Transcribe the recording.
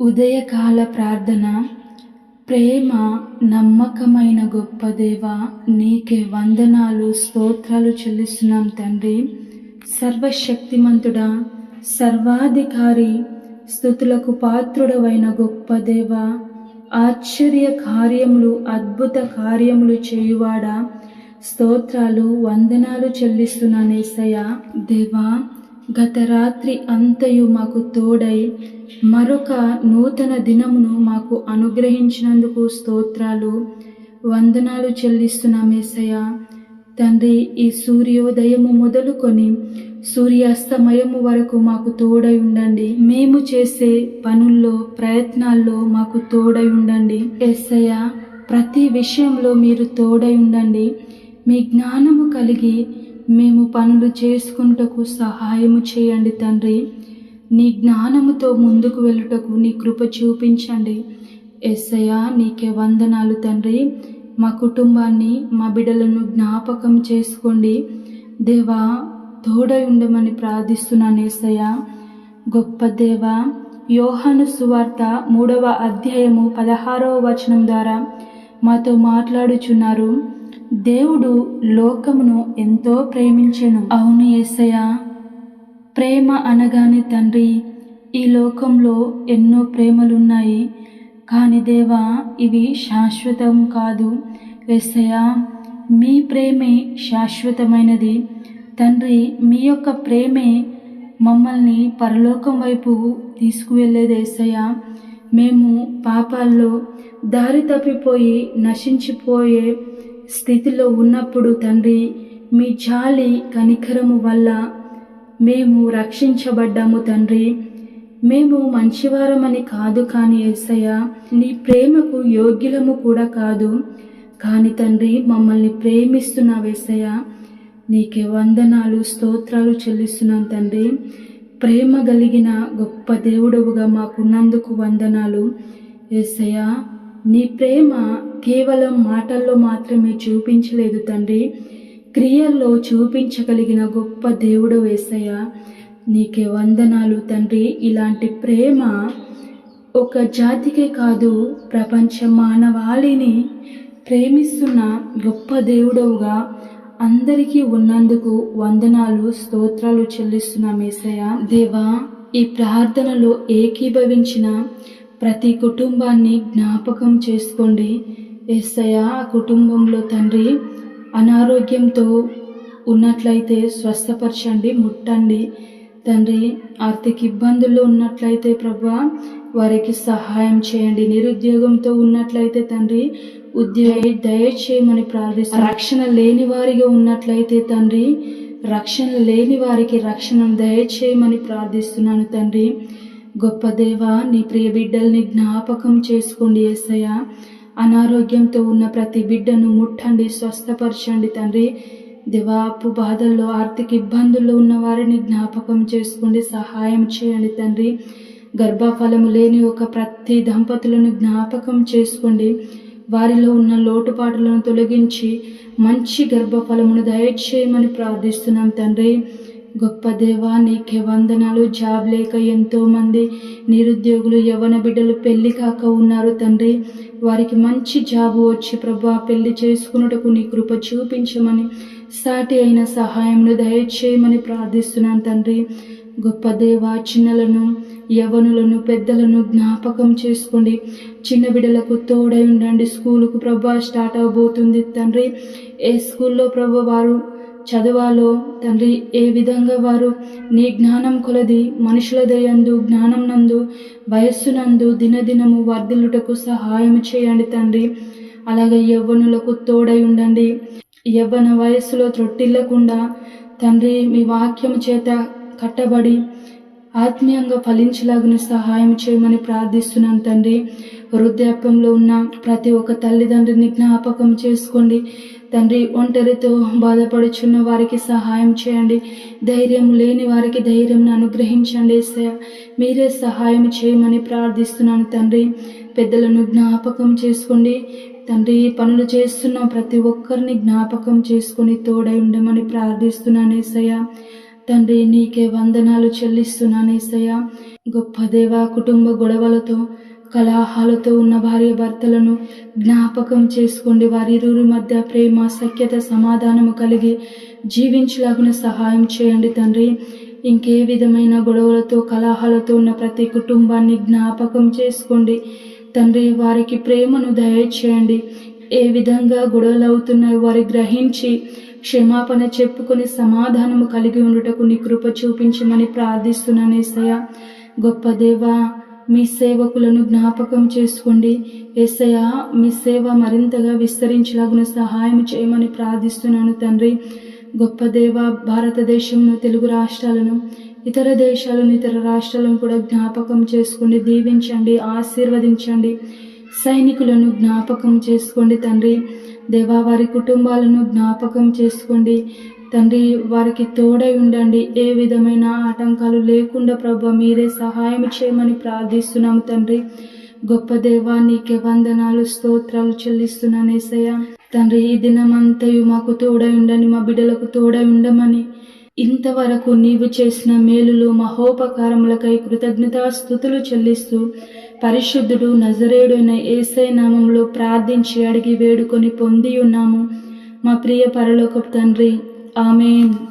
ఉదయకాల ప్రార్థన ప్రేమ నమ్మకమైన గొప్ప దేవ నీకే వందనాలు స్తోత్రాలు చెల్లిస్తున్నాం తండ్రి. సర్వశక్తిమంతుడా సర్వాధికారి స్థుతులకు పాత్రుడవైన గొప్ప దేవ ఆశ్చర్య కార్యములు అద్భుత కార్యములు చేయువాడా. స్తోత్రాలు వందనాలు చెల్లిస్తున్నానేసయ్య దేవా గత రాత్రి అంతయు మాకు తోడై మరొక నూతన దినమును మాకు అనుగ్రహించినందుకు స్తోత్రాలు. వందనాలు చెల్లిస్తున్నామేసయ్య తండ్రి ఈ సూర్యోదయము మొదలుకొని సూర్యాస్తమయము వరకు మాకు తోడై ఉండండి. మేము చేసే పనుల్లో ప్రయత్నాల్లో మాకు తోడై ఉండండి. ఎస్సయ్య ప్రతి విషయంలో మీరు తోడై ఉండండి. మీ జ్ఞానము కలిగి మేము పనులు చేసుకుంటకు సహాయము చేయండి తండ్రి. నీ జ్ఞానముతో ముందుకు వెళ్ళుటకు నీ కృప చూపించండి. ఎస్సయ్య నీకే వందనాలు తండ్రి. మా కుటుంబాన్ని మా బిడ్డలను జ్ఞాపకం చేసుకోండి. దేవా తోడై ఉండమని ప్రార్థిస్తున్నాను ఏసయ్య. గొప్ప దేవ యోహాను సువార్త మూడవ అధ్యాయము పదహారవ వచనం ద్వారా మాతో మాట్లాడుచున్నారు. దేవుడు లోకమును ఎంతో ప్రేమించెను. అవును ఏసయ్య. ప్రేమ అనగానే తండ్రి ఈ లోకంలో ఎన్నో ప్రేమలున్నాయి. కానీ దేవా ఇవి శాశ్వతం కాదు. ఎస్సయ మీ ప్రేమే శాశ్వతమైనది. తండ్రి మీ యొక్క ప్రేమే మమ్మల్ని పరలోకం వైపు తీసుకువెళ్ళేది ఏసయ్య. మేము పాపాల్లో దారి తప్పిపోయి నశించిపోయే స్థితిలో ఉన్నప్పుడు తండ్రి మీ జాలి కనికరము వల్ల మేము రక్షించబడ్డాము తండ్రి. మేము మంచివారమని కాదు కానీ ఏసయ్య నీ ప్రేమకు యోగ్యులము కూడా కాదు కానీ తండ్రి మమ్మల్ని ప్రేమిస్తున్న వేసయ్య నీకే వందనాలు స్తోత్రాలు చెల్లిస్తున్నాను తండ్రి. ప్రేమ కలిగిన గొప్ప దేవుడవుగా మాకున్నందుకు వందనాలు. ఏసయ్య నీ ప్రేమ కేవలం మాటల్లో మాత్రమే చూపించలేదు తండ్రి. క్రియల్లో చూపించగలిగిన గొప్ప దేవుడు వేసయ్య నీకే వందనాలు తండ్రి. ఇలాంటి ప్రేమ ఒక జాతికే కాదు ప్రపంచ మానవాళిని ప్రేమిస్తున్న గొప్ప దేవుడవుగా అందరికీ ఉన్నందుకు వందనాలు స్తోత్రాలు చెల్లిస్తున్నాం ఏసయ్య. దేవా ఈ ప్రార్థనలో ఏకీభవించిన ప్రతి కుటుంబాన్ని జ్ఞాపకం చేసుకోండి. ఏసయ్య ఆ కుటుంబంలో తండ్రి అనారోగ్యంతో ఉన్నట్లయితే స్వస్థపరచండి ముట్టండి. తండ్రి ఆర్థిక ఇబ్బందుల్లో ఉన్నట్లయితే ప్రభా వారికి సహాయం చేయండి. నిరుద్యోగంతో ఉన్నట్లయితే తండ్రి ఉద్యోగ దయచేయమని ప్రార్థిస్తాను రక్షణ లేని వారిగా ఉన్నట్లయితే తండ్రి రక్షణ లేని వారికి రక్షణ దయచేయమని ప్రార్థిస్తున్నాను తండ్రి. గొప్ప దేవా నీ ప్రియ బిడ్డల్ని జ్ఞాపకం చేసుకోండి ఏసయ్య. అనారోగ్యంతో ఉన్న ప్రతి బిడ్డను ముట్టండి స్వస్థపరచండి తండ్రి. దివాపు బాధల్లో ఆర్థిక ఇబ్బందుల్లో ఉన్న వారిని జ్ఞాపకం చేసుకోండి సహాయం చేయండి తండ్రి. గర్భఫలము లేని ఒక ప్రతి దంపతులను జ్ఞాపకం చేసుకోండి. వారిలో ఉన్న లోటుపాటులను తొలగించి మంచి గర్భఫలమును దయచేయమని ప్రార్థిస్తున్నాం తండ్రి. గొప్ప దేవా నీకే వందనాలు. జాబ్ లేక ఎంతోమంది నిరుద్యోగులు యవన బిడ్డలు పెళ్ళి కాక ఉన్నారు తండ్రి. వారికి మంచి జాబు వచ్చి ప్రభా పెళ్ళి చేసుకున్నటకు నీ కృప చూపించమని సాటి అయిన సహాయంను దయచేయమని ప్రార్థిస్తున్నాను తండ్రి. గొప్ప దేవ చిన్నలను యవనులను పెద్దలను జ్ఞాపకం చేసుకోండి. చిన్న బిడ్డలకు తోడై ఉండండి. స్కూలుకు ప్రభా స్టార్ట్ అవబోతుంది తండ్రి. ఏ స్కూల్లో ప్రభు వారు చదవాలో తండ్రి ఏ విధంగా వారు నీ జ్ఞానం కొలది మనుషుల దయందు జ్ఞానం నందు వయస్సునందు దినదినము వర్ధిల్లుటకు సహాయం చేయండి తండ్రి. అలాగే యవ్వనులకు తోడై ఉండండి. యవ్వన వయస్సులో త్రొట్టిల్లకుండా తండ్రి మీ వాక్యం చేత కట్టబడి ఆత్మీయంగా ఫలించలాగిన సహాయం చేయమని ప్రార్థిస్తున్నాను తండ్రి. వృద్ధాప్యంలో ఉన్న ప్రతి ఒక్క తల్లిదండ్రిని జ్ఞాపకం చేసుకోండి. తండ్రి ఒంటరితో బాధపడుచున్న వారికి సహాయం చేయండి. ధైర్యం లేని వారికి ధైర్యం అనుగ్రహించండి మీరే సహాయం చేయమని ప్రార్థిస్తున్నాను తండ్రి. పెద్దలను జ్ఞాపకం చేసుకోండి. తండ్రి పనులు చేస్తున్న ప్రతి ఒక్కరిని జ్ఞాపకం చేసుకొని తోడై ఉండమని ప్రార్థిస్తున్నాను ఏసయ్య. తండ్రి నీకే వందనాలు చెల్లిస్తున్నాను ఏసయ్య. గొప్ప దేవ కుటుంబ గొడవలతో కలహాలతో ఉన్న భార్య భర్తలను జ్ఞాపకం చేసుకోండి. వారిరువురి మధ్య ప్రేమ సఖ్యత సమాధానము కలిగి జీవించలాగున సహాయం చేయండి తండ్రి. ఇంకే విధమైన గొడవలతో కలహాలతో ఉన్న ప్రతి కుటుంబాన్ని జ్ఞాపకం చేసుకోండి తండ్రి. వారికి ప్రేమను దయచేయండి. ఏ విధంగా గొడవలు అవుతున్నాయో వారి గ్రహించి క్షమాపణ చెప్పుకొని సమాధానము కలిగి ఉండుటకు నీ కృప చూపించమని ప్రార్థిస్తున్నాను ఏసయ్య. గొప్ప దేవా మీ సేవకులను జ్ఞాపకం చేసుకోండి. ఏసయ్య మీ సేవ మరింతగా విస్తరించలాగున సహాయం చేయమని ప్రార్థిస్తున్నాను తండ్రి. గొప్ప దేవ భారతదేశంను తెలుగు రాష్ట్రాలను ఇతర దేశాలను ఇతర రాష్ట్రాలను కూడా జ్ఞాపకం చేసుకోండి. దీవించండి ఆశీర్వదించండి. సైనికులను జ్ఞాపకం చేసుకోండి తండ్రి. దేవా వారి కుటుంబాలను జ్ఞాపకం చేసుకోండి. తండ్రి వారికి తోడై ఉండండి. ఏ విధమైన ఆటంకాలు లేకుండా ప్రభు మీరే సహాయం చేయమని ప్రార్థిస్తున్నాము తండ్రి. గొప్ప దేవా నీకే వందనాలు స్తోత్రాలు చెల్లిస్తున్నాను ఏసయ్య. తండ్రి ఈ దినమంతయు మాకు తోడై ఉండని మా బిడ్డలకు తోడై ఉండమని. ఇంతవరకు నీవు చేసిన మేలులు మహోపకారములకై కృతజ్ఞతాస్థుతులు చెల్లిస్తూ పరిశుద్ధుడు నజరేయుడైన ఏసై నామంలో ప్రార్థించి అడిగి వేడుకొని పొంది ఉన్నాము. మా ప్రియ పరలోకపు తండ్రి Amen.